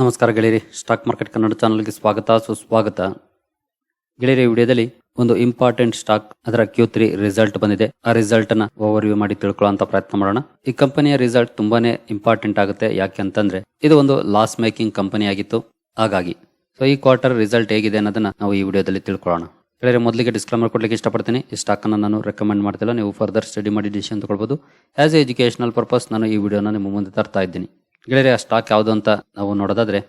ನಮಸ್ಕಾರ ಗೆಳೆಯರಿ, stock market Kannada ಚಾನಲ್ಗೆ ಸ್ವಾಗತ, ಸುಸ್ವಾಗತ. ಗೆಳೆಯರಿ ವಿಡಿಯೋದಲ್ಲಿ ಒಂದು ಇಂಪಾರ್ಟೆಂಟ್ ಸ್ಟಾಕ್, ಅದರ ಕ್ಯೂ ತ್ರೀ ರಿಸಲ್ಟ್ ಬಂದಿದೆ. ಆ ರಿಸಲ್ಟ್ನ ಓವರ್ ವ್ಯೂ ಮಾಡಿ ತಿಳ್ಕೊಳ್ಳುವಂತ ಪ್ರಯತ್ನ ಮಾಡೋಣ. ಈ ಕಂಪನಿಯ ರಿಸಲ್ಟ್ ತುಂಬಾನೇ ಇಂಪಾರ್ಟೆಂಟ್ ಆಗುತ್ತೆ. ಯಾಕೆ ಅಂತಂದ್ರೆ, ಇದು ಒಂದು ಲಾಸ್ ಮೇಕಿಂಗ್ ಕಂಪನಿ ಆಗಿತ್ತು. ಹಾಗಾಗಿ ಸೊ ಈ ಕ್ವಾರ್ಟರ್ ರಿಸಲ್ಟ್ ಹೇಗಿದೆ ಅನ್ನೋದನ್ನ ನಾವು ಈ ವಿಡಿಯೋದಲ್ಲಿ ತಿಳ್ಕೊಳ್ಳೋಣ. ಗೆಳೆಯರೆ, ಮೊದಲಿಗೆ ಡಿಸ್ಕ್ಲೈಮರ್ ಕೊಡ್ಲಿಕ್ಕೆ ಇಷ್ಟಪಡ್ತೀನಿ. ಈ ಸ್ಟಾಕ್ ಅನ್ನು ನಾನು ರೆಕಮೆಂಡ್ ಮಾಡ್ತಿಲ್ಲ. ನೀವು ಫರ್ದರ್ ಸ್ಟಡಿ ಮಾಡಿ ಡಿಸಿಷನ್ ತಗೊಳ್ಬಹುದು ಆಸ್ ಎ ಎಜುಕೇಶನಲ್ ಪರ್ಪಸ್ ನಾನು ಈ ವಿಡಿಯೋನ ನಿಮ್ಮ ಮುಂದೆ ತರ್ತಾ ಇದ್ದೀನಿ. ಗೆಳೆಯರೆ ಸ್ಟಾಕ್ ಯಾವುದು ಅಂತ ನಾವು ನೋಡೋದಾದ್ರೆ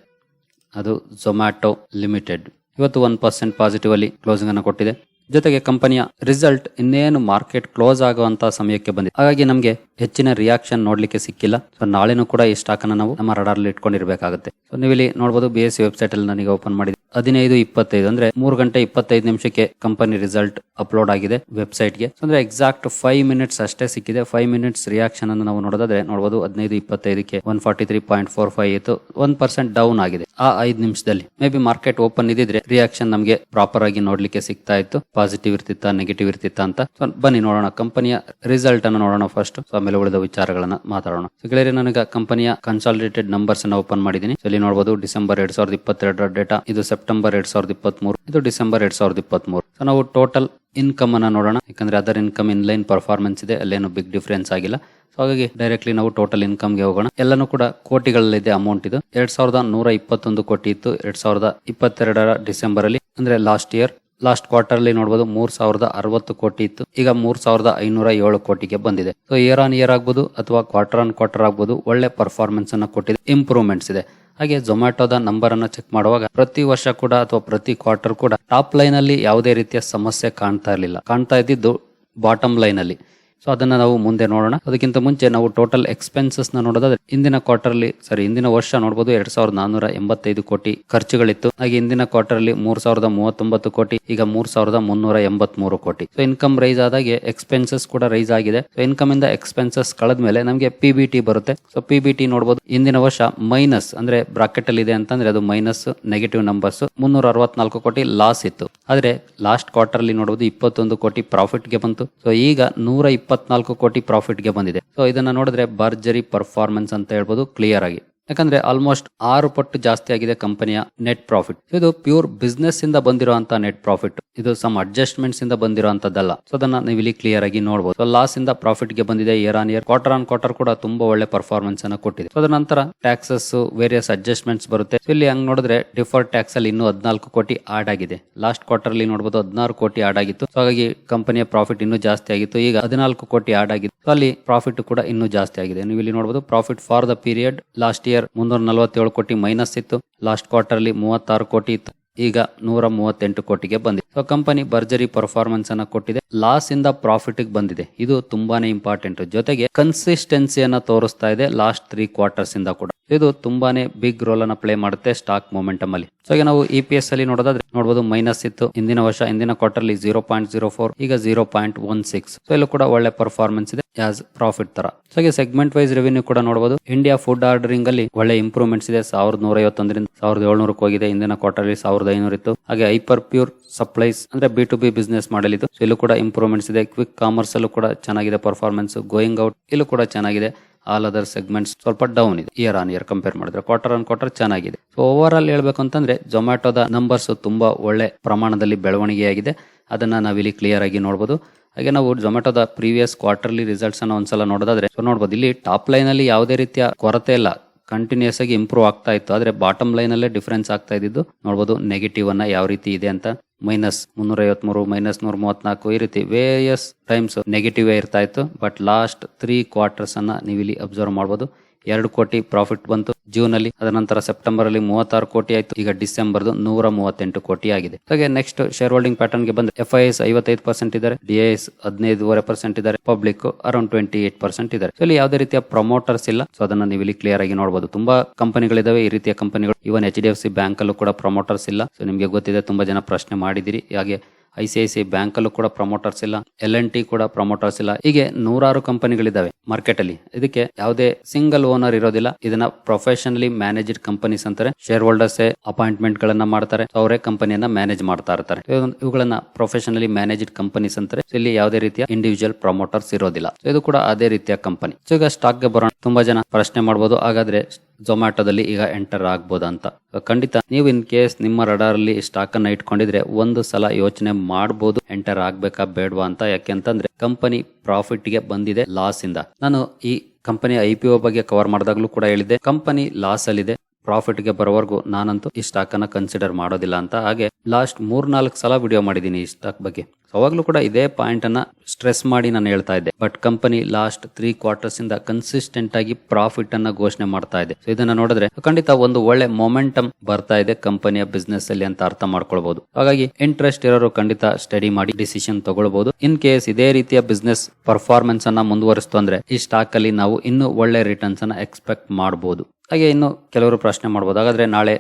ಅದು ಝೊಮ್ಯಾಟೊ ಲಿಮಿಟೆಡ್ ಇವತ್ತು ಒನ್ ಪರ್ಸೆಂಟ್ ಪಾಸಿಟಿವ್ ಅಲ್ಲಿ ಕ್ಲೋಸಿಂಗ್ ಅನ್ನು ಕೊಟ್ಟಿದೆ. ಜೊತೆಗೆ ಕಂಪನಿಯ ರಿಸಲ್ಟ್ ಇನ್ನೇನು ಮಾರ್ಕೆಟ್ ಕ್ಲೋಸ್ ಆಗುವಂತಹ ಸಮಯಕ್ಕೆ ಬಂದಿದೆ. ಹಾಗಾಗಿ ನಮಗೆ ಹೆಚ್ಚಿನ ರಿಯಾಕ್ಷನ್ ನೋಡ್ಲಿಕ್ಕೆ ಸಿಕ್ಕಿಲ್ಲ. ಸೊ ನಾಳೆನೂ ಕೂಡ ಈ ಸ್ಟಾಕ್ ಅನ್ನು ನಾವು ನಮ್ಮ ರಡಾರ್ ಇಟ್ಕೊಂಡಿರಬೇಕಾಗುತ್ತೆ. ಸೊ ನೀವು ಇಲ್ಲಿ ನೋಡಬಹುದು ಬಿ ಎಸ್ ಸಿ ವೆಬ್ಸೈಟ್ ಅಲ್ಲಿ ನನಗೆ ಓಪನ್ ಮಾಡಿದೆ ಹದಿನೈದು ಇಪ್ಪತ್ತೈದು ಅಂದ್ರೆ ಮೂರು ಗಂಟೆ ಇಪ್ಪತ್ತೈದು ನಿಮಿಷಕ್ಕೆ ಕಂಪನಿ ರಿಸಲ್ಟ್ ಅಪ್ಲೋಡ್ ಆಗಿದೆ ವೆಬ್ಸೈಟ್ಗೆ ಅಂದ್ರೆ ಎಕ್ಸಾಕ್ಟ್ ಫೈವ್ ಮಿನಿಟ್ಸ್ ಅಷ್ಟೇ ಸಿಕ್ಕಿದೆ. ಫೈವ್ ಮಿನಿಟ್ಸ್ ರಿಯಾಕ್ಷನ್ ಅನ್ನು ನಾವು ನೋಡೋದಾದ್ರೆ ನೋಡಬಹುದು ಹದಿನೈದು ಇಪ್ಪತ್ತೈದಕ್ಕೆ one forty three point four five ಇತ್ತು. ಒನ್ ಪರ್ಸೆಂಟ್ ಡೌನ್ ಆಗಿದೆ ಆ ಐದು ನಿಮಿಷದಲ್ಲಿ. ಮೇ ಬಿ ಮಾರ್ಕೆಟ್ ಓಪನ್ ಇದ್ದಿದ್ರೆ ರಿಯಾಕ್ಷನ್ ನಮಗೆ ಪ್ರಾಪರ್ ಆಗಿ ನೋಡ್ಲಿಕ್ಕೆ ಸಿಗ್ತಾ ಇತ್ತು. ಪಾಸಿಟಿವ್ ಇರ್ತಿತ್ತ ನೆಗೆಟಿವ್ ಇರ್ತಿತ್ತ ಅಂತ. ಬನ್ನಿ ನೋಡೋಣ ಕಂಪನಿಯ ರಿಸಲ್ಟ್ ಅನ್ನು ನೋಡೋಣ ಫಸ್ಟ್ ಆಮೇಲೆ ಉಳಿದ ವಿಚಾರಗಳನ್ನ ಮಾತಾಡೋಣ. ಗೆಳೆಯರೇ, ನನಗೆ ಕಂಪನಿಯ ಕನ್ಸಾಲಿಡೇಟೆಡ್ ನಂಬರ್ಸ್ ಅನ್ನ ಓಪನ್ ಮಾಡಿದೀನಿ ಇಲ್ಲಿ ನೋಡಬಹುದು ಡಿಸೆಂಬರ್ ಎರಡ್ ಸಾವಿರದ ಇಪ್ಪತ್ತೆರಡರ ಡೇಟಾ ಇದು ಸೆಪ್ಟೆಂಬರ್ ಎರಡ್ ಸಾವಿರದ ಇಪ್ಪತ್ಮೂರು ಇದು ಡಿಸೆಂಬರ್ ಎರಡ್ ಸಾವಿರದ ಇಪ್ಪತ್ಮೂರು. ಸೊ ನಾವು ಟೋಟಲ್ ಇನ್ಕಮ್ ಅನ್ನ ನೋಡೋಣ. ಯಾಕಂದ್ರೆ other income in line performance ಇದೆ. ಅಲ್ಲೇನು ಬಿಗ್ ಡಿಫರೆನ್ಸ್ ಆಗಿಲ್ಲ. ಸೊ ಹಾಗಾಗಿ ಡೈರೆಕ್ಟ್ಲಿ ನಾವು ಟೋಟಲ್ ಇನ್ಕಮ್ಗೆ ಹೋಗೋಣ. ಎಲ್ಲಾನು ಕೂಡ ಕೋಟಿಗಳಲ್ಲಿದೆ ಅಮೌಂಟ್ ಇದು. ಎರಡ್ ಸಾವಿರದ ನೂರ ಇಪ್ಪತ್ತೊಂದು ಕೋಟಿ ಇತ್ತು. ಎರಡ್ ಸಾವಿರದ ಇಪ್ಪತ್ತೆರಡರ ಡಿಸೆಂಬರ್ ಅಲ್ಲಿ ಅಂದ್ರೆ ಲಾಸ್ಟ್ ಇಯರ್ ಲಾಸ್ಟ್ ಕ್ವಾರ್ಟರ್ ಅಲ್ಲಿ ನೋಡಬಹುದು ಮೂರ್ ಸಾವಿರದ ಅರವತ್ತು ಕೋಟಿ ಇತ್ತು. ಈಗ ಮೂರ್ ಸಾವಿರದ ಐನೂರ ಏಳು ಕೋಟಿಗೆ ಬಂದಿದೆ. ಸೊ ಇಯರ್ ಆನ್ ಇಯರ್ ಆಗ್ಬೋದು ಅಥವಾ ಕ್ವಾರ್ಟರ್ ಆನ್ ಕ್ವಾರ್ಟರ್ ಆಗ್ಬೋದು ಒಳ್ಳೆ ಪರ್ಫಾರ್ಮೆನ್ಸ್ ಅನ್ನ ಕೊಟ್ಟಿದೆ. ಇಂಪ್ರೂವ್ಮೆಂಟ್ಸ್ ಇದೆ. ಹಾಗೆ ಜೊಮ್ಯಾಟೋದ ನಂಬರ್ ಅನ್ನ ಚೆಕ್ ಮಾಡುವಾಗ ಪ್ರತಿ ವರ್ಷ ಕೂಡ ಅಥವಾ ಪ್ರತಿ ಕ್ವಾರ್ಟರ್ ಕೂಡ ಟಾಪ್ ಲೈನ್ ಅಲ್ಲಿ ಯಾವುದೇ ರೀತಿಯ ಸಮಸ್ಯೆ ಕಾಣ್ತಾ ಇರಲಿಲ್ಲ. ಕಾಣ್ತಾ ಇದ್ದಿದ್ದು ಬಾಟಮ್ ಲೈನ್ ಅಲ್ಲಿ. ಸೊ ಅದನ್ನ ನಾವು ಮುಂದೆ ನೋಡೋಣ. ಅದಕ್ಕಿಂತ ಮುಂಚೆ ನಾವು ಟೋಟಲ್ ಎಕ್ಸ್ಪೆನ್ಸಸ್ನ ನೋಡೋದಾದ್ರೆ ಇಂದಿನ ಕ್ವಾರ್ಟರ್ ಅಲ್ಲಿ ಸಾರಿ ಇಂದಿನ ವರ್ಷ ನೋಡಬಹುದು ಎರಡ್ ಸಾವಿರದ ನಾನೂರ ಎಂಬತ್ತೈದು ಕೋಟಿ ಖರ್ಚುಗಳಿತ್ತು. ಹಾಗೆ ಇಂದಿನ ಕ್ವಾರ್ಟರ್ ಅಲ್ಲಿ ಮೂರ್ ಸಾವಿರದ ಮೂವತ್ತೊಂಬತ್ತು ಕೋಟಿ, ಈಗ ಮೂರ್ ಸಾವಿರದ ಮುನ್ನೂರ ಎಂಬತ್ ಮೂರು ಕೋಟಿ. ಸೊ ಇನ್ಕಮ್ ರೈಸ್ ಆದಾಗೆ ಎಕ್ಸ್ಪೆನ್ಸಸ್ ಕೂಡ ರೈಸ್ ಆಗಿದೆ. ಸೊ ಇನ್ಕಮ್ ಇಂದ ಎಕ್ಸ್ಪೆನ್ಸಸ್ ಕಳೆದ್ಮೇಲೆ ನಮಗೆ ಪಿ ಬಿ ಟಿ ಬರುತ್ತೆ. ಸೊ ಪಿ ಬಿ ಟಿ ನೋಡಬಹುದು ಇಂದಿನ ವರ್ಷ ಮೈನಸ್ ಅಂದ್ರೆ ಬ್ರಾಕೆಟ್ ಅಲ್ಲಿ ಇದೆ ಅಂತಂದ್ರೆ ಅದು ಮೈನಸ್ ನೆಗೆಟಿವ್ ನಂಬರ್ಸ್ ಮುನ್ನೂರ ಅರವತ್ನಾಲ್ಕು ಕೋಟಿ ಲಾಸ್ ಇತ್ತು. ಆದ್ರೆ ಲಾಸ್ಟ್ ಕ್ವಾರ್ಟರ್ ಅಲ್ಲಿ ನೋಡಬಹುದು ಇಪ್ಪತ್ತೊಂದು ಕೋಟಿ ಪ್ರಾಫಿಟ್ಗೆ ಬಂತು. ಸೊ ಈಗ ನೂರ ಇಪ್ಪತ್ನಾಲ್ಕು ಕೋಟಿ ಪ್ರಾಫಿಟ್ಗೆ ಬಂದಿದೆ. ಸೊ ಇದನ್ನ ನೋಡಿದ್ರೆ ಭರ್ಜರಿ ಪರ್ಫಾರ್ಮೆನ್ಸ್ ಅಂತ ಹೇಳ್ಬೋದು ಕ್ಲಿಯರ್ ಆಗಿ. ಯಾಕಂದ್ರೆ ಆಲ್ಮೋಸ್ಟ್ ಆರು ಪಟ್ಟು ಜಾಸ್ತಿ ಆಗಿದೆ ಕಂಪನಿಯ ನೆಟ್ ಪ್ರಾಫಿಟ್ ಇದು ಪ್ಯೂರ್ ಬಿಸ್ನೆಸ್ ಇಂದ ಬಂದಿರುವಂತಹ ನೆಟ್ ಪ್ರಾಫಿಟ್ ಇದು ಸಮ್ ಅಡ್ಜಸ್ಟ್ಮೆಂಟ್ಸ್ ಇಂದ ಬಂದಿರುವಂತದ್ದಲ್ಲ ಸೊ ಅದನ್ನ ನೀವು ಇಲ್ಲಿ ಕ್ಲಿಯರ್ ಆಗಿ ನೋಡಬಹುದು ಸೊ ಲಾಸ್ ಇಂದ ಪ್ರಾಫಿಟ್ಗೆ ಬಂದಿದೆ year on year quarter on quarter ಕೂಡ ತುಂಬಾ ಒಳ್ಳೆ ಪರ್ಫಾರ್ಮೆನ್ಸ್ ಅನ್ನ ಕೊಟ್ಟಿದೆ. ಅದರ ನಂತರ ಟ್ಯಾಕ್ಸಸ್ ವೇರಿಯಸ್ ಅಡ್ಜಸ್ಟ್ಮೆಂಟ್ಸ್ ಬರುತ್ತೆ. ಇಲ್ಲಿ ಹಂಗ್ ನೋಡಿದ್ರೆ ಡಿಫರ್ ಟ್ಯಾಕ್ಸ್ ಅಲ್ಲಿ ಇನ್ನೂ ಹದಿನಾಲ್ಕು ಕೋಟಿ ಆಡ್ ಆಗಿದೆ. ಲಾಸ್ಟ್ ಕ್ವಾರ್ಟರ್ ಅಲ್ಲಿ ನೋಡಬಹುದು ಹದಿನಾರು ಕೋಟಿ ಆಡ್ ಆಗಿತ್ತು. ಸೊ ಹಾಗಾಗಿ ಕಂಪನಿಯ ಪ್ರಾಫಿಟ್ ಇನ್ನೂ ಜಾಸ್ತಿ ಆಗಿತ್ತು. ಈಗ ಹದಿನಾಲ್ಕು ಕೋಟಿ ಆಡ್ ಆಗಿತ್ತು ಅಲ್ಲಿ ಪ್ರಾಫಿಟ್ ಕೂಡ ಇನ್ನೂ ಜಾಸ್ತಿ ಆಗಿದೆ. ನೀವು ಇಲ್ಲಿ ನೋಡಬಹುದು profit for the period last year ಮುನ್ನೂರ ನಲವತ್ತೇಳು ಕೋಟಿ ಮೈನಸ್ ಇತ್ತು. ಲಾಸ್ಟ್ ಕ್ವಾರ್ಟರ್ ಅಲ್ಲಿ ಮೂವತ್ತಾರು ಕೋಟಿ ಇತ್ತು. ಈಗ ನೂರ ಮೂವತ್ತೆಂಟು ಕೋಟಿಗೆ ಬಂದಿದೆ. ಸೊ ಕಂಪನಿ ಭರ್ಜರಿ ಪರ್ಫಾರ್ಮೆನ್ಸ್ ಅನ್ನ ಕೊಟ್ಟಿದೆ. ಲಾಸ್ ಇಂದ ಪ್ರಾಫಿಟ್ ಬಂದಿದೆ. ಇದು ತುಂಬಾನೇ ಇಂಪಾರ್ಟೆಂಟ್ ಜೊತೆಗೆ ಕನ್ಸಿಸ್ಟೆನ್ಸಿಯನ್ನ ತೋರಿಸ್ತಾ ಇದೆ ಲಾಸ್ಟ್ ತ್ರೀ ಕ್ವಾರ್ಟರ್ಸ್ ಇಂದ ಕೂಡ. ಇದು ತುಂಬಾನೇ ಬಿಗ್ ರೋಲ್ ಅನ್ನ ಪ್ಲೇ ಮಾಡುತ್ತೆ ಸ್ಟಾಕ್ ಮೊಮೆಂಟಮ್ ಅಲ್ಲಿ. ಸೊ ಈಗ ನಾವು ಇ ಪಿ ಎಸ್ ಅಲ್ಲಿ ನೋಡೋದಾದ್ರೆ ನೋಡಬಹುದು ಮೈನಸ್ ಇತ್ತು ಇಂದಿನ ವರ್ಷ. ಹಿಂದಿನ ಕ್ವಾರ್ಟರ್ ಅಲ್ಲಿ ಜೀರೋ ಪಾಯಿಂಟ್ ಜೀರೋ ಫೋರ್ ಈಗ zero point one six so ಇಲ್ಲೂ ಕೂಡ ಒಳ್ಳೆ ಪರ್ಫಾರ್ಮೆನ್ಸ್ ಇದೆ. ಆಸ್ ಪ್ರಾಫಿಟ್ ತರ. ಸೊ ಈಗ ಸೆಗ್ಮೆಂಟ್ ವೈಸ್ ರೆವಿನ್ಯೂ ಕೂಡ ನೋಡಬಹುದು ಇಂಡಿಯಾ ಫುಡ್ ಆರ್ಡರಿಂಗ್ ಅಲ್ಲಿ ಒಳ್ಳೆ ಇಂಪ್ರೂವ್ಮೆಂಟ್ಸ್ ಇದೆ. ಸಾವಿರದ ನೂರ ಐವತ್ತೊಂದರಿಂದ ಸಾವಿರದ ಏಳ್ನೂರಕ್ಕೆ ಹೋಗಿದೆ. ಇಂದಿನ ಕ್ವಾರ್ಟರ್ ಅಲ್ಲಿ ಸಾವಿರದ ಐನೂರ ಇತ್ತು ಹಾಗೆ ಹೈಪರ್ ಪ್ಯೂರ್ ಸಪ್ಲೈಸ್ ಅಂದ್ರೆ B to B business model ಇದು. ಇಲ್ಲೂ ಕೂಡ ಇಂಪ್ರೂವ್ಮೆಂಟ್ಸ್ ಇದೆ. ಕ್ವಿಕ್ ಕಾಮರ್ಸ್ ಅಲ್ಲೂ ಕೂಡ ಚೆನ್ನಾಗಿದೆ ಪರ್ಫಾರ್ಮೆನ್ಸ್ ಗೋಯಿಂಗ್ ಔಟ್ ಇಲ್ಲೂ ಕೂಡ ಚೆನ್ನಾಗಿದೆ. ಆಲ್ ಅದರ್ ಸೆಗ್ಮೆಂಟ್ಸ್ ಸ್ವಲ್ಪ ಡೌನ್ ಇದೆ. ಇಯರ್ ಆನ್ ಇಯರ್ ಕಂಪೇರ್ ಮಾಡಿದ್ರೆ ಕ್ವಾರ್ಟರ್ ಆನ್ ಕ್ವಾರ್ಟರ್ ಚೆನ್ನಾಗಿದೆ. ಸೊ ಓವರ್ ಆಲ್ ಹೇಳ್ಬೇಕು ಅಂತಂದ್ರೆ ಜೊಮ್ಯಾಟೋದ ನಂಬರ್ಸ್ ತುಂಬಾ ಒಳ್ಳೆ ಪ್ರಮಾಣದಲ್ಲಿ ಬೆಳವಣಿಗೆಯಾಗಿದೆ. ಅದನ್ನ ನಾವಿಲ್ಲಿ ಕ್ಲಿಯರ್ ಆಗಿ ನೋಡಬಹುದು ಹಾಗೆ ನಾವು ಜೊಮ್ಯಾಟೋದ ಪ್ರೀವಿಯಸ್ ಕ್ವಾರ್ಟರ್ಲಿ ರಿಸಲ್ಟ್ಸ್ ಅನ್ನ ಒಂದ್ಸಲ ನೋಡೋದಾದ್ರೆ ಸೊ ನೋಡಬಹುದು ಇಲ್ಲಿ ಟಾಪ್ ಲೈನ್ ಅಲ್ಲಿ ಯಾವುದೇ ರೀತಿಯ ಕೊರತೆ ಇಲ್ಲ. ಕಂಟಿನ್ಯೂಸ್ ಆಗಿ ಇಂಪ್ರೂವ್ ಆಗ್ತಾ ಇತ್ತು. ಆದ್ರೆ ಬಾಟಮ್ ಲೈನ್ ಅಲ್ಲೇ ಡಿಫರೆನ್ಸ್ ಆಗ್ತಾ ಇದ್ದು ನೋಡಬಹುದು ನೆಗೆಟಿವ್ ಅನ್ನ ಯಾವ ರೀತಿ ಇದೆ ಅಂತ ಮೈನಸ್ ಮುನ್ನೂರ ಐವತ್ಮೂರು ಮೈನಸ್ ನೂರ ಮೂವತ್ನಾಲ್ಕು ಈ ರೀತಿ ವೇರಿಯಸ್ ಟೈಮ್ಸ್ ನೆಗೆಟಿವ್ ಇರ್ತಾ ಇತ್ತು. ಬಟ್ ಲಾಸ್ಟ್ ತ್ರೀ ಕ್ವಾರ್ಟರ್ಸ್ ಅನ್ನ ನೀವು ಇಲ್ಲಿ ಅಬ್ಸರ್ವ್ ಮಾಡಬಹುದು ಎರಡು ಕೋಟಿ ಪ್ರಾಫಿಟ್ ಬಂತು. ಜೂನ್ ಅಲ್ಲಿ ಅದರ ನಂತರ ಸೆಪ್ಟೆಂಬರ್ ಅಲ್ಲಿ ಮೂವತ್ತಾರು ಕೋಟಿ ಆಯ್ತು. ಈಗ ಡಿಸೆಂಬರ್ ನೂರ ಮೂವತ್ತೆಂಟು ಕೋಟಿ ಆಗಿದೆ. ಹಾಗೆ ನೆಕ್ಸ್ಟ್ ಶೇರ್ ಹೋಲ್ಡಿಂಗ್ ಪ್ಯಾಟರ್ನ್ಗೆ ಬಂದ್ರೆ ಎಫ್ ಐ ಎಸ್ ಐವತ್ತೈದು ಪರ್ಸೆಂಟ್ ಇದ್ದಾರೆ. ಡಿ ಎಸ್ ಹದಿನೈದುವರೆ ಪರ್ಸೆಂಟ್ ಇದ್ದಾರೆ. Public around twenty eight percent ಇದ್ದಾರೆ ಇಲ್ಲಿ ಯಾವುದೇ ರೀತಿಯ ಪ್ರಮೋಟರ್ಸ್ ಇಲ್ಲ. ಸೊ ಅದನ್ನ ನೀವು ಇಲ್ಲಿ ಕ್ಲಿಯರ್ ಆಗಿ ನೋಡಬಹುದು ತುಂಬಾ ಕಂಪನಿಗಳಿದಾವೆ. ಈ ರೀತಿಯ ಕಂಪನಿಗಳು even H D F C bank ಅಲ್ಲೂ ಕೂಡ ಪ್ರಮೋಟರ್ಸ್ ಇಲ್ಲ. ಸೊ ನಿಮಗೆ ಗೊತ್ತಿದೆ, ತುಂಬಾ ಜನ ಪ್ರಶ್ನೆ ಮಾಡಿದಿರಿ. ಹಾಗೆ I C I C bank ಅಲ್ಲೂ ಕೂಡ ಪ್ರಮೋಟರ್ಸ್ ಇಲ್ಲ ಎಲ್ ಎನ್ ಟಿ ಕೂಡ ಪ್ರಮೋಟರ್ಸ್ ಇಲ್ಲ. ಹೀಗೆ ನೂರಾರು ಕಂಪನಿಗಳಿದಾವೆ ಮಾರ್ಕೆಟ್ ಅಲ್ಲಿ. ಇದಕ್ಕೆ ಯಾವುದೇ ಸಿಂಗಲ್ ಓನರ್ ಇರೋದಿಲ್ಲ. ಇದನ್ನ ಪ್ರೊಫೆಷನಲಿ ಮ್ಯಾನೇಜ್ಡ್ ಕಂಪನೀಸ್ ಅಂತಾರೆ. ಶೇರ್ ಹೋಲ್ಡರ್ಸ್ ಅಪಾಯಿಂಟ್ಮೆಂಟ್ ಗಳನ್ನ ಮಾಡ್ತಾರೆ ಅವರೇ ಕಂಪನಿಯನ್ನ ಮ್ಯಾನೇಜ್ ಮಾಡ್ತಾ ಇರ್ತಾರೆ. ಇವುಗಳನ್ನ ಪ್ರೊಫೆಷನಲಿ ಮ್ಯಾನೇಜ್ಡ್ ಕಂಪನೀಸ್ ಅಂತಾರೆ. ಇಲ್ಲಿ ಯಾವುದೇ ರೀತಿಯ ಇಂಡಿವಿಜುವಲ್ ಪ್ರಮೋಟರ್ಸ್ ಇರೋದಿಲ್ಲ. ಇದು ಕೂಡ ಅದೇ ರೀತಿಯ ಕಂಪನಿ ಸೊ ಈಗ ಸ್ಟಾಕ್ಗೆ ಬರೋಣ. ತುಂಬಾ ಜನ ಪ್ರಶ್ನೆ ಮಾಡಬಹುದು ಹಾಗಾದ್ರೆ ಝೊಮ್ಯಾಟೋದಲ್ಲಿ ಈಗ ಎಂಟರ್ ಆಗ್ಬೋದು ಅಂತ ಖಂಡಿತ ನೀವು ಇನ್ ಕೇಸ್ ನಿಮ್ಮ ರಡಾರ್ ಅಲ್ಲಿ ಸ್ಟಾಕ್ ಅನ್ನ ಇಟ್ಕೊಂಡಿದ್ರೆ ಒಂದು ಸಲ ಯೋಚನೆ ಮಾಡಬಹುದು ಎಂಟರ್ ಆಗ್ಬೇಕಾ ಬೇಡವಾ ಅಂತ. ಯಾಕೆಂತಂದ್ರೆ ಕಂಪನಿ ಪ್ರಾಫಿಟ್ಗೆ ಬಂದಿದೆ ಲಾಸ್ ಇಂದ ನಾನು ಈ ಕಂಪನಿ ಐ ಬಗ್ಗೆ ಕವರ್ ಮಾಡಿದಾಗ್ಲೂ ಕೂಡ ಹೇಳಿದೆ ಕಂಪನಿ ಲಾಸ್ ಅಲ್ಲಿದೆ ಪ್ರಾಫಿಟ್ಗೆ ಬರೋವರೆಗೂ ನಾನಂತೂ ಈ ಸ್ಟಾಕ್ ಅನ್ನ ಕನ್ಸಿಡರ್ ಮಾಡೋದಿಲ್ಲ ಅಂತ. ಹಾಗೆ ಲಾಸ್ಟ್ ಮೂರ್ ನಾಲ್ಕು ಸಲ ವಿಡಿಯೋ ಮಾಡಿದ್ದೀನಿ ಈ ಸ್ಟಾಕ್ ಬಗ್ಗೆ. ಅವಾಗಲೂ ಕೂಡ ಇದೇ ಪಾಯಿಂಟ್ ಅನ್ನ ಸ್ಟ್ರೆಸ್ ಮಾಡಿ ನಾನು ಹೇಳ್ತಾ ಇದ್ದೆ. But company last three quarters ಇಂದ ಕನ್ಸಿಸ್ಟೆಂಟ್ ಆಗಿ ಪ್ರಾಫಿಟ್ ಅನ್ನ ಘೋಷಣೆ ಮಾಡ್ತಾ ಇದೆ. ಇದನ್ನ ನೋಡಿದ್ರೆ ಖಂಡಿತ ಒಂದು ಒಳ್ಳೆ ಮೊಮೆಂಟಮ್ ಬರ್ತಾ ಇದೆ ಕಂಪನಿಯ ಬಿಸ್ನೆಸ್ ಅಲ್ಲಿ ಅಂತ ಅರ್ಥ ಮಾಡ್ಕೊಳ್ಬಹುದು ಹಾಗಾಗಿ ಇಂಟ್ರೆಸ್ಟ್ ಇರೋರು ಖಂಡಿತ ಸ್ಟಡಿ ಮಾಡಿ ಡಿಸಿಷನ್ ತಗೊಳ್ಬಹುದು ಇನ್ ಕೇಸ್ ಇದೇ ರೀತಿಯ ಬಿಸ್ನೆಸ್ ಪರ್ಫಾರ್ಮೆನ್ಸ್ ಅನ್ನ ಮುಂದುವರಿಸ್ತು ಅಂದ್ರೆ ಈ ಸ್ಟಾಕ್ ಅಲ್ಲಿ ನಾವು ಇನ್ನೂ ಒಳ್ಳೆ ರಿಟರ್ನ್ಸ್ ಅನ್ನ ಎಕ್ಸ್ಪೆಕ್ಟ್ ಮಾಡಬಹುದು ಹಾಗೆ ಇನ್ನು ಕೆಲವರು ಪ್ರಶ್ನೆ ಮಾಡ್ಬೋದು. ಹಾಗಾದ್ರೆ ನಾಳೆ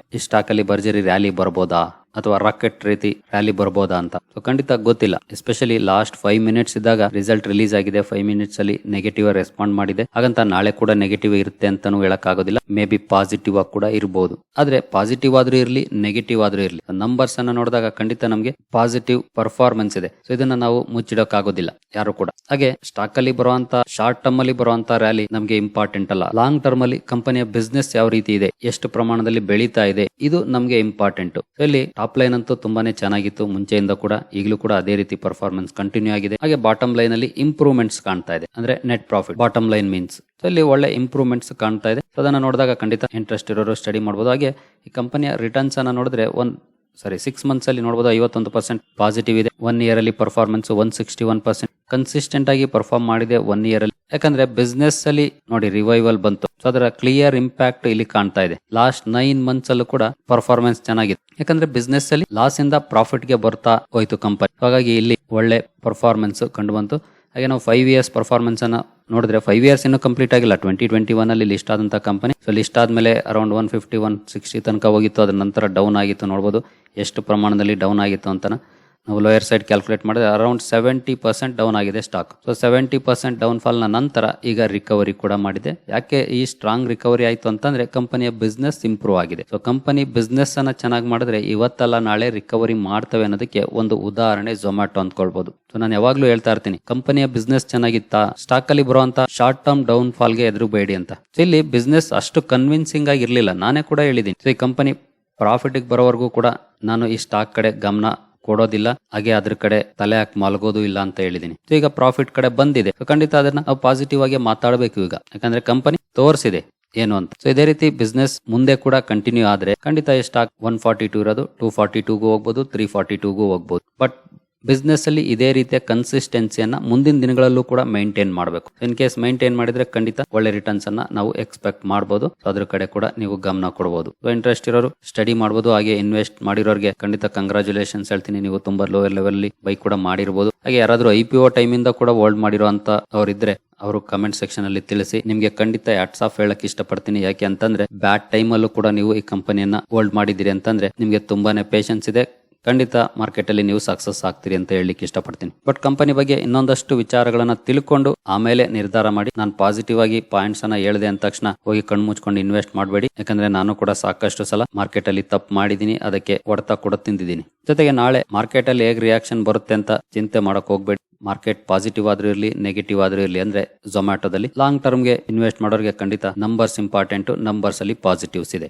ಅಲ್ಲಿ ಭರ್ಜರಿ ರ್ಯಾಲಿ ಬರ್ಬೋದಾ? ಅಥವಾ ರಾಕೆಟ್ ರೀತಿ ರ್ಯಾಲಿ ಬರ್ಬೋದಾ ಅಂತ. ಸೊ ಖಂಡಿತ ಗೊತ್ತಿಲ್ಲ. ಎಸ್ಪೆಷಲಿ ಲಾಸ್ಟ್ ಫೈವ್ ಮಿನಿಟ್ಸ್ ಇದ್ದಾಗ ರಿಸಲ್ಟ್ ರಿಲೀಸ್ ಆಗಿದೆ. ಫೈವ್ ಮಿನಿಟ್ಸ್ ಅಲ್ಲಿ ನೆಗೆಟಿವ್ ರೆಸ್ಪಾಂಡ್ ಮಾಡಿದೆ. ಹಾಗಂತ ನಾಳೆ ಕೂಡ ನೆಗೆಟಿವ್ ಇರುತ್ತೆ ಅಂತಾನು ಹೇಳಕ್ ಆಗೋದಿಲ್ಲ ಮೇ ಬಿ ಪಾಸಿಟಿವ್ ಆಗಿ ಕೂಡ ಇರಬಹುದು ಆದ್ರೆ ಪಾಸಿಟಿವ್ ಆದ್ರೂ ಇರಲಿ ನೆಗೆಟಿವ್ ಆದ್ರೂ ಇರಲಿ. ನಂಬರ್ಸ್ ಅನ್ನ ನೋಡಿದಾಗ ಖಂಡಿತ ನಮಗೆ ಪಾಸಿಟಿವ್ ಪರ್ಫಾರ್ಮೆನ್ಸ್ ಇದೆ. ಸೊ ಇದನ್ನ ನಾವು ಮುಚ್ಚಿಡಕ್ ಆಗೋದಿಲ್ಲ ಯಾರು ಕೂಡ. ಹಾಗೆ ಸ್ಟಾಕ್ ಅಲ್ಲಿ ಬರುವಂತ ಶಾರ್ಟ್ ಟರ್ಮ್ ಅಲ್ಲಿ ಬರುವಂತ ರ್ಯಾಲಿ ನಮಗೆ ಇಂಪಾರ್ಟೆಂಟ್ ಅಲ್ಲ. ಲಾಂಗ್ ಟರ್ಮ್ ಅಲ್ಲಿ ಕಂಪನಿಯ ಬಿಸ್ನೆಸ್ ಯಾವ ರೀತಿ ಇದೆ? ಎಷ್ಟು ಪ್ರಮಾಣದಲ್ಲಿ ಬೆಳೀತಾ ಇದೆ? ಇದು ನಮಗೆ ಇಂಪಾರ್ಟೆಂಟ್ ಇಲ್ಲಿ ಟಾಪ್ ಲೈನ್ ಅಂತೂ ತುಂಬಾನೇ ಚೆನ್ನಾಗಿತ್ತು. ಮುಂಚೆಯಿಂದ ಕೂಡ ಈಗಲೂ ಕೂಡ ಅದೇ ರೀತಿ ಪರ್ಫಾರ್ಮೆನ್ಸ್ ಕಂಟಿನ್ಯೂ ಆಗಿದೆ. ಹಾಗೆ ಬಾಟಮ್ ಲೈನ್ ಅಲ್ಲಿ ಇಂಪ್ರೂವ್ಮೆಂಟ್ಸ್ ಕಾಣ್ತಾ ಇದೆ. ಅಂದ್ರೆ net profit bottom line means ಇಲ್ಲಿ ಒಳ್ಳೆ ಇಂಪ್ರೂವ್ಮೆಂಟ್ಸ್ ಕಾಣ್ತಾ ಇದೆ. ಅದನ್ನ ನೋಡಿದಾಗ ಖಂಡಿತ ಇಂಟ್ರೆಸ್ಟ್ ಇರೋರು ಸ್ಟಡಿ ಮಾಡಬಹುದು ಹಾಗೆ ಈ ಕಂಪನಿಯ ರಿಟರ್ನ್ಸ್ ಅನ್ನ ನೋಡಿದ್ರೆ ಒಂದ್ ಸಾರಿ ಸಿಕ್ಸ್ ಮಂತ್ಸ್ ಅಲ್ಲಿ ನೋಡಬಹುದು ಐವತ್ತೊಂದು ಪರ್ಸೆಂಟ್ ಪಾಸಿಟಿವ್ ಇದೆ. ಒನ್ ಇಯರ್ ಅಲ್ಲಿ performance one sixty one percent consistent ಆಗಿ ಪರ್ಫಾರ್ಮ್ ಮಾಡಿದೆ ಒನ್ ಇಯರ್ ಅಲ್ಲಿ. ಯಾಕಂದ್ರೆ ಬಿಸ್ನೆಸ್ ಅಲ್ಲಿ ನೋಡಿ ರಿವೈವಲ್ ಬಂತು. ಸೊ ಅದರ ಕ್ಲಿಯರ್ ಇಂಪ್ಯಾಕ್ಟ್ ಇಲ್ಲಿ ಕಾಣ್ತಾ ಇದೆ. ಲಾಸ್ಟ್ ನೈನ್ ಮಂತ್ಸ್ ಅಲ್ಲೂ ಕೂಡ ಪರ್ಫಾರ್ಮೆನ್ಸ್ ಚೆನ್ನಾಗಿದೆ. ಯಾಕಂದ್ರೆ ಬಿಸ್ನೆಸ್ ಅಲ್ಲಿ ಲಾಸ್ ಇಂದ ಪ್ರಾಫಿಟ್ಗೆ ಬರ್ತಾ ಹೋಯ್ತು ಕಂಪನಿ ಹಾಗಾಗಿ ಇಲ್ಲಿ ಒಳ್ಳೆ ಪರ್ಫಾರ್ಮೆನ್ಸ್ ಕಂಡು ಬಂತು. ಹಾಗೆ ನಾವು ಫೈವ್ ಇಯರ್ಸ್ ಪರ್ಫಾರ್ಮೆನ್ಸ್ ಅನ್ನ ನೋಡಿದ್ರೆ ಫೈವ್ ಇಯರ್ಸ್ ಇನ್ನೂ ಕಂಪ್ಲೀಟ್ ಆಗಿಲ್ಲ. ಟ್ವೆಂಟಿ ಟ್ವೆಂಟಿ ಒನ್ ಅಲ್ಲಿ ಲಿಸ್ಟ್ ಆದಂತ ಕಂಪನಿ ಸೊ ಲಿಸ್ಟ್ ಆದ್ಮೇಲೆ around one fifty one sixty ತನಕ ಹೋಗಿತ್ತು. ಅದ್ರ ನಂತರ ಡೌನ್ ಆಗಿತ್ತು ನೋಡ್ಬೋದು. ಎಷ್ಟು ಪ್ರಮಾಣದಲ್ಲಿ ಡೌನ್ ಆಗಿತ್ತು ಅಂತ ನಾವು ಲೋಯರ್ ಸೈಡ್ ಕ್ಯಾಲ್ಕುಲೇಟ್ ಮಾಡಿದ್ರೆ ಅರೌಂಡ್ ಸೆವೆಂಟಿ ಪರ್ಸೆಂಟ್ ಡೌನ್ ಆಗಿದೆ stock so seventy percent down fall ನಂತರ ಈಗ ರಿಕವರಿ ಕೂಡ ಮಾಡಿದೆ. ಯಾಕೆ ಈ ಸ್ಟ್ರಾಂಗ್ ರಿಕವರಿ ಆಯಿತು ಅಂತಂದ್ರೆ ಕಂಪನಿಯ ಬಿಸ್ನೆಸ್ ಇಂಪ್ರೂವ್ ಆಗಿದೆ. ಸೊ ಕಂಪನಿ ಬಿಸ್ನೆಸ್ ಅನ್ನ ಚೆನ್ನಾಗಿ ಮಾಡಿದ್ರೆ ಇವತ್ತಲ್ಲ ನಾಳೆ ರಿಕವರಿ ಮಾಡ್ತವೆ ಅನ್ನೋದಕ್ಕೆ ಒಂದು ಉದಾಹರಣೆ ಝೊಮ್ಯಾಟೊ ಅಂದ್ಕೊಳ್ಬಹುದು ಸೊ ನಾನು ಯಾವಾಗ್ಲೂ ಹೇಳ್ತಾ ಇರ್ತೀನಿ ಕಂಪನಿಯ ಬಿಸ್ನೆಸ್ ಚೆನ್ನಾಗಿತ್ತಾ? ಸ್ಟಾಕ್ ಅಲ್ಲಿ ಬರುವಂತ ಶಾರ್ಟ್ ಟರ್ಮ್ ಡೌನ್ ಫಾಲ್ಗೆ ಎದುರು ಬೇಡಿ ಅಂತ ಇಲ್ಲಿ ಬಿಸ್ನೆಸ್ ಅಷ್ಟು ಕನ್ವಿನ್ಸಿಂಗ್ ಆಗಿರ್ಲಿಲ್ಲ. ನಾನೇ ಕೂಡ ಹೇಳಿದ್ದೀನಿ. ಸೊ ಈ ಕಂಪನಿ ಪ್ರಾಫಿಟ್ ಬರೋವರೆಗೂ ಕೂಡ ನಾನು ಈ ಸ್ಟಾಕ್ ಕಡೆ ಗಮನ ಕೊಡೋದಿಲ್ಲ. ಹಾಗೆ ಅದ್ರ ಕಡೆ ತಲೆ ಹಾಕಿ ಮಲಗೋದು ಇಲ್ಲ ಅಂತ ಹೇಳಿದೀನಿ. ಈಗ ಪ್ರಾಫಿಟ್ ಕಡೆ ಬಂದಿದೆ. ಖಂಡಿತ ಅದನ್ನ ನಾವು ಪಾಸಿಟಿವ್ ಆಗಿ ಮಾತಾಡಬೇಕು ಈಗ. ಯಾಕಂದ್ರೆ ಕಂಪನಿ ತೋರಿಸಿದೆ ಏನು ಅಂತ. ಸೊ ಇದೇ ರೀತಿ ಬಿಸ್ನೆಸ್ ಮುಂದೆ ಕೂಡ ಕಂಟಿನ್ಯೂ ಆದ್ರೆ ಖಂಡಿತ ಈ ಸ್ಟಾಕ್ ಒನ್ ಫಾರ್ಟಿ ಟೂ ಇರೋದು ಟೂ ಫಾರ್ಟಿ ಟೂಗೂ ಹೋಗ್ಬೋದು ತ್ರೀ ಫಾರ್ಟಿ ಟೂಗೂ ಹೋಗ್ಬೋದು. ಬಟ್ ಬಿಸ್ನೆಸ್ ಅಲ್ಲಿ ಇದೇ ರೀತಿಯ ಕನ್ಸಿಸ್ಟೆನ್ಸಿಯನ್ನು ಮುಂದಿನ ದಿನಗಳಲ್ಲೂ ಕೂಡ ಮೇಂಟೈನ್ ಮಾಡಬೇಕು. ಇನ್ ಕೇಸ್ ಮೇಂಟೈನ್ ಮಾಡಿದ್ರೆ ಖಂಡಿತ ಒಳ್ಳೆ ರಿಟರ್ನ್ಸ್ ಅನ್ನ ನಾವು ಎಕ್ಸ್ಪೆಕ್ಟ್ ಮಾಡಬಹುದು ಅದ್ರ ಕಡೆ ಕೂಡ ನೀವು ಗಮನ ಕೊಡಬಹುದು ಇಂಟ್ರೆಸ್ಟ್ ಇರೋರು ಸ್ಟಡಿ ಮಾಡಬಹುದು ಹಾಗೆ ಇನ್ವೆಸ್ಟ್ ಮಾಡಿರೋರಿಗೆ ಖಂಡಿತ ಕಂಗ್ರಾಚುಲೇಷನ್ಸ್ ಹೇಳ್ತೀನಿ. ನೀವು ತುಂಬಾ ಲೋಯರ್ ಲೆವೆಲ್ ಬೈಕ್ ಕೂಡ ಮಾಡಿರಬಹುದು ಹಾಗೆ ಯಾರಾದರೂ ಐ ಪಿ ಒ ಟೈಮ್ ಇಂದ ಕೂಡ ಹೋಲ್ಡ್ ಮಾಡಿರುವಂತ ಅವರಿದ್ರೆ ಅವರು ಕಮೆಂಟ್ ಸೆಕ್ಷನ್ ಅಲ್ಲಿ ತಿಳಿಸಿ. ನಿಮಗೆ ಖಂಡಿತ ಹ್ಯಾಟ್ಸ್ ಆಫ್ ಹೇಳಕ್ ಇಷ್ಟಪಡ್ತೀನಿ. ಯಾಕೆ ಅಂತಂದ್ರೆ ಬ್ಯಾಡ್ ಟೈಮ್ ಅಲ್ಲೂ ಕೂಡ ನೀವು ಈ ಕಂಪನಿಯನ್ನ ಹೋಲ್ಡ್ ಮಾಡಿದಿರಿ ಅಂತಂದ್ರೆ ನಿಮ್ಗೆ ತುಂಬಾನೇ ಪೇಷನ್ಸ್ ಇದೆ. ಖಂಡಿತ ಮಾರ್ಕೆಟ್ ಅಲ್ಲಿ ನೀವು ಸಕ್ಸಸ್ ಆಗ್ತೀರಿ ಅಂತ ಹೇಳಲಿಕ್ಕೆ ಇಷ್ಟಪಡ್ತೀನಿ. ಬಟ್ ಕಂಪನಿ ಬಗ್ಗೆ ಇನ್ನೊಂದಷ್ಟು ವಿಚಾರಗಳನ್ನ ತಿಳ್ಕೊಂಡು ಆಮೇಲೆ ನಿರ್ಧಾರ ಮಾಡಿ ನಾನು ಪಾಸಿಟಿವ್ ಆಗಿ ಪಾಯಿಂಟ್ಸ್ ಅನ್ನ ಹೇಳಿದೆ ಅಂದ ತಕ್ಷಣ ಹೋಗಿ ಕಣ್ಣು ಮುಚ್ಕೊಂಡು ಇನ್ವೆಸ್ಟ್ ಮಾಡಬೇಡಿ. ಯಾಕಂದ್ರೆ ನಾನು ಕೂಡ ಸಾಕಷ್ಟು ಸಲ ಮಾರ್ಕೆಟ್ ಅಲ್ಲಿ ತಪ್ಪು ಮಾಡಿದೀನಿ, ಅದಕ್ಕೆ ಹೊಡೆತ ಕೂಡ ತಿಂದಿದ್ದೀನಿ. ಜೊತೆಗೆ ನಾಳೆ ಮಾರ್ಕೆಟ್ ಅಲ್ಲಿ ಹೇಗ್ ರಿಯಾಕ್ಷನ್ ಬರುತ್ತೆ ಅಂತ ಚಿಂತೆ ಮಾಡಕ್ ಹೋಗ್ಬೇಡಿ. ಮಾರ್ಕೆಟ್ ಪಾಸಿಟಿವ್ ಆದ್ರೂ ಇರಲಿ ನೆಗೆಟಿವ್ ಆದ್ರೂ ಇರಲಿ ಅಂದ್ರೆ ಝೊಮ್ಯಾಟೋದಲ್ಲಿ ಲಾಂಗ್ ಟರ್ಮ್ಗೆ ಇನ್ವೆಸ್ಟ್ ಮಾಡೋರಿಗೆ ಖಂಡಿತ ನಂಬರ್ಸ್ ಇಂಪಾರ್ಟೆಂಟ್ ನಂಬರ್ಸ್ ಅಲ್ಲಿ ಪಾಸಿಟಿವ್ಸ್ ಇದೆ.